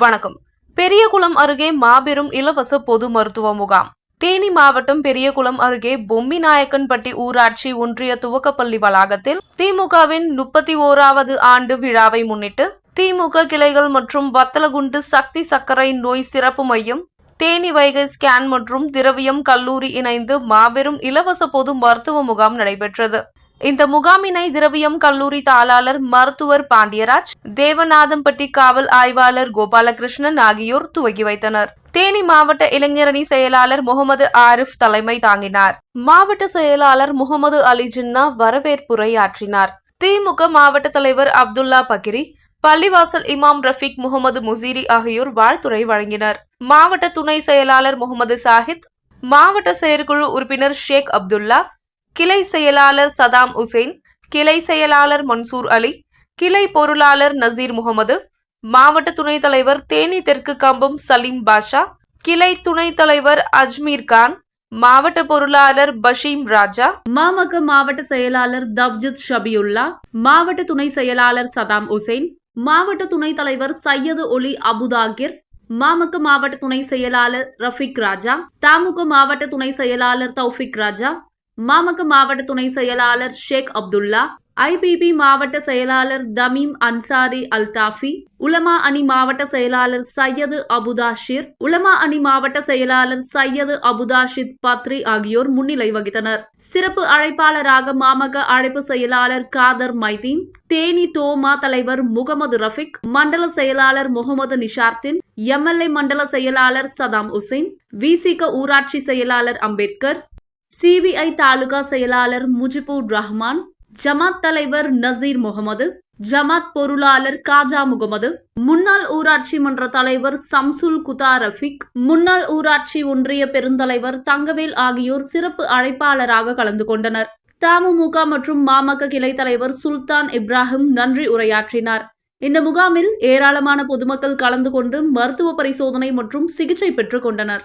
வணக்கம். பெரியகுளம் அருகே மாபெரும் இலவச பொது மருத்துவ முகாம். தேனி மாவட்டம் பெரியகுளம் அருகே பொம்மிநாயக்கன்பட்டி ஊராட்சி ஒன்றிய துவக்கப்பள்ளி வளாகத்தில் திமுகவின் முப்பத்தி ஓராவது ஆண்டு விழாவை முன்னிட்டு திமுக கிளைகள் மற்றும் வத்தலகுண்டு சக்தி சர்க்கரை நோய் சிறப்பு மையம் தேனி வைகை ஸ்கேன் மற்றும் திரவியம் கல்லூரி இணைந்து மாபெரும் இலவச பொது மருத்துவ முகாம் நடைபெற்றது. இந்த முகாமினை திரவியம் கல்லூரி தாளாளர் மருத்துவர் பாண்டியராஜ் தேவநாதம்பட்டி காவல் ஆய்வாளர் கோபாலகிருஷ்ணன் ஆகியோர் துவக்கி வைத்தனர். தேனி மாவட்ட இளைஞரணி செயலாளர் முகமது ஆரிஃப் தலைமை தாங்கினார். மாவட்ட செயலாளர் முகமது அலி ஜின்னா வரவேற்புரையாற்றினார் திமுக மாவட்ட தலைவர் அப்துல்லா பகிரி பள்ளிவாசல் இமாம் ரஃபீக் முகமது முசீரி ஆகியோர் வாழ்த்துரை வழங்கினர். மாவட்ட துணை செயலாளர் முகமது சாஹித் மாவட்ட செயற்குழு உறுப்பினர் ஷேக் அப்துல்லா கிளை செயலாளர் சதாம் உசேன் கிளை செயலாளர் மன்சூர் அலி கிளை பொருளாளர் நசீர் முகமது மாவட்ட துணைத் தலைவர் தேனி தெற்கு கம்பம் சலீம் பாஷா கிளை துணைத் தலைவர் அஜ்மீர் கான் மாவட்ட பொருளாளர் பஷீம் ராஜா மாமக மாவட்ட செயலாளர் தவ்ஜித் ஷபியுல்லா மாவட்ட துணை செயலாளர் சதாம் உசேன் மாவட்ட துணைத் தலைவர் சையது ஒலி அபுதாகிர் மாமக மாவட்ட துணை செயலாளர் ரஃபிக் ராஜா தாமுக மாவட்ட துணை செயலாளர் தௌஃபிக் ராஜா மாமக மாவட்ட துணை செயலாளர் ஷேக் அப்துல்லா ஐபிபி மாவட்ட செயலாளர் தமீம் அன்சாரி அல்தாஃபி உலமா அணி மாவட்ட செயலாளர் சையது அபுதாஷிர் உலமா அணி மாவட்ட செயலாளர் சையது அபுதாஷித் பத்ரி ஆகியோர் முன்னிலை வகித்தனர். சிறப்பு அழைப்பாளராக மாமக அழைப்பு செயலாளர் காதர் மைதீன் தேனி தோமா தலைவர் முகமது ரஃபிக் மண்டல செயலாளர் முகமது நிஷார்த்தின் எம்எல்ஏ மண்டல செயலாளர் சதாம் உசேன் விசிக ஊராட்சி செயலாளர் அம்பேத்கர் சிபிஐ தாலுகா செயலாளர் முஜிபுர் ரஹ்மான் ஜமாத் தலைவர் நசீர் முகமது ஜமாத் பொருளாளர் காஜா முகமது முன்னாள் ஊராட்சி மன்ற தலைவர் சம்சுல் குதா ரஃபிக் முன்னாள் ஊராட்சி ஒன்றிய பெருந்தலைவர் தங்கவேல் ஆகியோர் சிறப்பு அழைப்பாளராக கலந்து கொண்டனர். தமுமுக மற்றும் மாமக கிளை தலைவர் சுல்தான் இப்ராஹிம் நன்றி உரையாற்றினார். இந்த முகாமில் ஏராளமான பொதுமக்கள் கலந்து கொண்டு மருத்துவ பரிசோதனை மற்றும் சிகிச்சை பெற்றுக் கொண்டனர்.